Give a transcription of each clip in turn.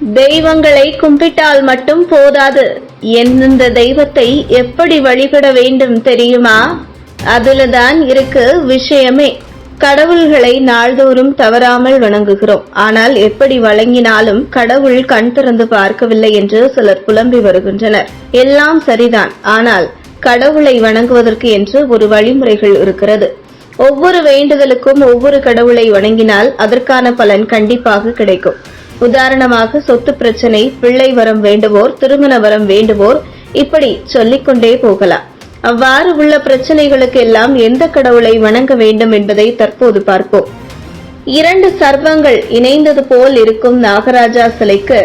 தெய்வங்களை கும்பிட்டால் மட்டும் போதாது. எந்தெந்த தெய்வத்தை எப்படி வழிபட வேண்டும் தெரியுமா? அதுலதான் இருக்கு விஷயமே. கடவுள்களை நாள்தோறும் தவறாமல் வணங்குகிறோம். ஆனால் எப்படி வழங்கினாலும் கடவுள் கண் திறந்து பார்க்கவில்லை என்று சிலர் புலம்பி வருகின்றனர். எல்லாம் சரிதான். ஆனால் கடவுளை வணங்குவதற்கு என்று ஒரு வழிமுறைகள் இருக்கிறது. ஒவ்வொரு வேண்டுதலுக்கும் ஒவ்வொரு கடவுளை வணங்கினால் அதற்கான பலன் கண்டிப்பாக கிடைக்கும். உதாரணமாக சொத்து பிரச்சனை பிள்ளை வரம் வேண்டுவோர் திருமண வரம் வேண்டுவோர் இப்படி சொல்லிக்கொண்டே போகலாம். அவ்வாறு உள்ள பிரச்சனைகளுக்கு எல்லாம் எந்த கடவுளை வணங்க வேண்டும் என்பதை தற்போது பார்ப்போம். இரண்டு சர்வங்கள் இணைந்தது போல் இருக்கும் நாகராஜா சிலைக்கு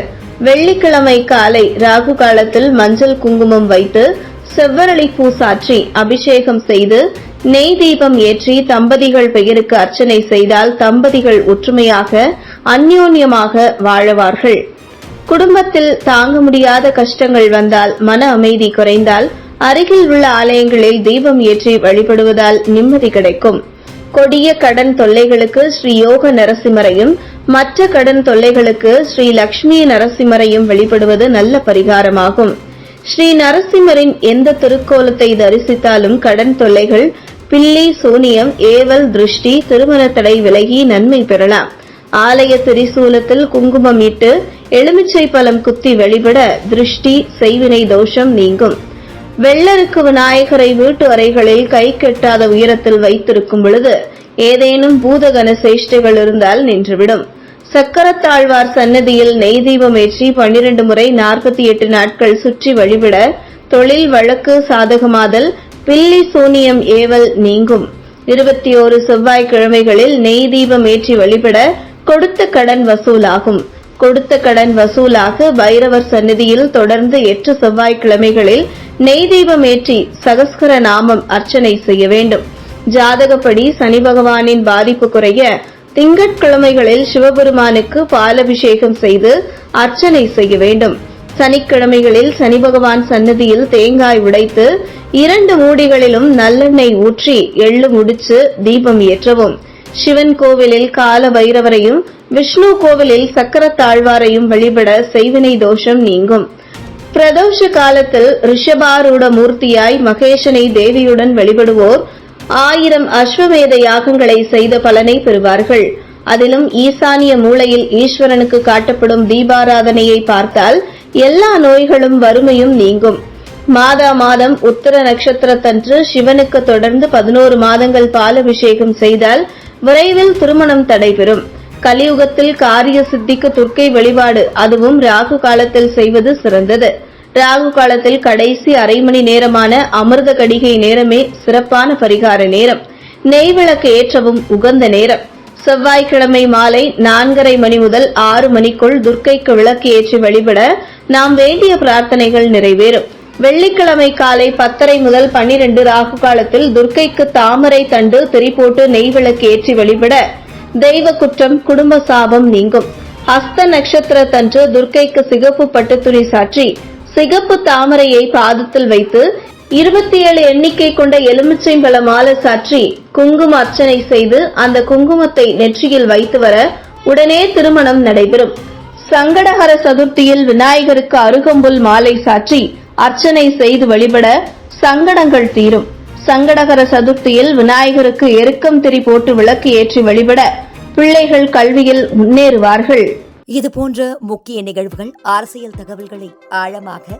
வெள்ளிக்கிழமை காலை ராகு காலத்தில் மஞ்சள் குங்குமம் வைத்து செவ்வரளி பூ சாற்றி அபிஷேகம் செய்து நெய் தீபம் ஏற்றி தம்பதிகள் பெயருக்கு அர்ச்சனை செய்தால் தம்பதிகள் ஒற்றுமையாக அந்யோன்யமாக வாழவார்கள். குடும்பத்தில் தாங்க முடியாத கஷ்டங்கள் வந்தால் மன அமைதி குறைந்தால் அருகில் உள்ள ஆலயங்களில் தீபம் ஏற்றி வழிபடுவதால் நிம்மதி கிடைக்கும். கொடிய கடன் தொல்லைகளுக்கு ஸ்ரீ யோக நரசிம்மரையும் மற்ற கடன் தொல்லைகளுக்கு ஸ்ரீ லக்ஷ்மி நரசிம்மரையும் வழிபடுவது நல்ல பரிகாரமாகும். ஸ்ரீ நரசிம்மரின் எந்த திருக்கோலத்தை தரிசித்தாலும் கடன் தொல்லைகள் பில்லி சூனியம் ஏவல் திருஷ்டி திருமண தடை விலகி நன்மை பெறலாம். ஆலய திரிசூலத்தில் குங்குமம் இட்டு எலுமிச்சை பழம் குத்தி வழிபட திருஷ்டி செய்வினை தோஷம் நீங்கும். வெள்ளருக்கு விநாயகரை வீட்டு அறைகளில் கை கெட்டாத உயரத்தில் வைத்திருக்கும் பொழுது ஏதேனும் பூதகன சேஷ்டைகள் இருந்தால் நின்றுவிடும். சக்கரத்தாழ்வார் சன்னதியில் நெய் தீபம் ஏற்றி பன்னிரண்டு முறை நாற்பத்தி எட்டு நாட்கள் சுற்றி வழிபட தொழில் வழக்கு சாதகமாதல் பில்லி சூனியம் ஏவல் நீங்கும். இருபத்தி ஓரு செவ்வாய்க்கிழமைகளில் நெய் தீபம் ஏற்றி வழிபட கொடுத்த கடன் வசூலாகும். கொடுத்த கடன் வசூலாக பைரவர் சந்நிதியில் தொடர்ந்து எட்டு செவ்வாய்க்கிழமைகளில் நெய் தீபம் ஏற்றி சகஸ்கர நாமம் அர்ச்சனை செய்ய வேண்டும். ஜாதகப்படி சனி பகவானின் பாதிப்பு குறைய திங்கட்கிழமைகளில் சிவபெருமானுக்கு பாலபிஷேகம் செய்து அர்ச்சனை செய்ய வேண்டும். சனிக்கிழமைகளில் சனி பகவான் சன்னதியில் தேங்காய் உடைத்து இரண்டு மூடிகளிலும் நல்லெண்ணெய் ஊற்றி எள்ளு முடிச்சு தீபம் ஏற்றவும். சிவன் கோவிலில் கால பைரவரையும் விஷ்ணு கோவிலில் சக்கரத்தாழ்வாரையும் வழிபட செய்வினை தோஷம் நீங்கும். பிரதோஷ காலத்தில் ரிஷபாரூட மூர்த்தியாய் மகேஷனை தேவியுடன் வழிபடுவோர் ஆயிரம் அஸ்வமேத யாகங்களை செய்த பலனை பெறுவார்கள். அதிலும் ஈசானிய மூலையில் ஈஸ்வரனுக்கு காட்டப்படும் தீபாராதனையை பார்த்தால் எல்லா நோய்களும் வறுமையும் நீங்கும். மாதா மாதம் உத்தர நட்சத்திரத்தன்று சிவனுக்கு தொடர்ந்து பதினோரு மாதங்கள் பாலபிஷேகம் செய்தால் விரைவில் திருமணம் தடைபெறும். கலியுகத்தில் காரிய சித்திக்கு துர்க்கை வழிபாடு அதுவும் ராகு காலத்தில் செய்வது சிறந்தது. ராகு காலத்தில் கடைசி அரை மணி நேரமான அமிர்த கடிகை நேரமே சிறப்பான பரிகார நேரம். நெய் விளக்கு ஏற்றவும் உகந்த நேரம். செவ்வாய்க்கிழமை மாலை நான்கரை மணி முதல் ஆறு மணிக்குள் துர்க்கைக்கு விளக்கு ஏற்றி வழிபட நாம் வேண்டிய பிரார்த்தனைகள் நிறைவேறும். வெள்ளிக்கிழமை காலை பத்தரை முதல் பன்னிரண்டு ராகு காலத்தில் துர்க்கைக்கு தாமரை தண்டு திரி போட்டு நெய் விளக்கு ஏற்றி வழிபட தெய்வ குற்றம் குடும்ப சாபம் நீங்கும். ஹஸ்த நட்சத்திரத்தன்று துர்க்கைக்கு சிகப்பு பட்டு துணி சாற்றி சிகப்பு தாமரையை பாதத்தில் வைத்து இருபத்தி ஏழு எண்ணிக்கை கொண்ட எலுமிச்சைம்பழ மாலை சாற்றி குங்கும அர்ச்சனை செய்து அந்த குங்குமத்தை நெற்றியில் வைத்து வர உடனே திருமணம் நடைபெறும். சங்கடஹர சதுர்த்தியில் விநாயகருக்கு அருகம்புல் மாலை சாற்றி அர்ச்சனை செய்து வழிபட சங்கடங்கள் தீரும். சங்கடகர சதுர்த்தியில் விநாயகருக்கு எருக்கம் திரி போட்டு விளக்கு ஏற்றி வழிபட பிள்ளைகள் கல்வியில் முன்னேறுவார்கள். இது போன்ற முக்கிய நிகழ்வுகள் அரசியல் தகவல்களை ஆழமாக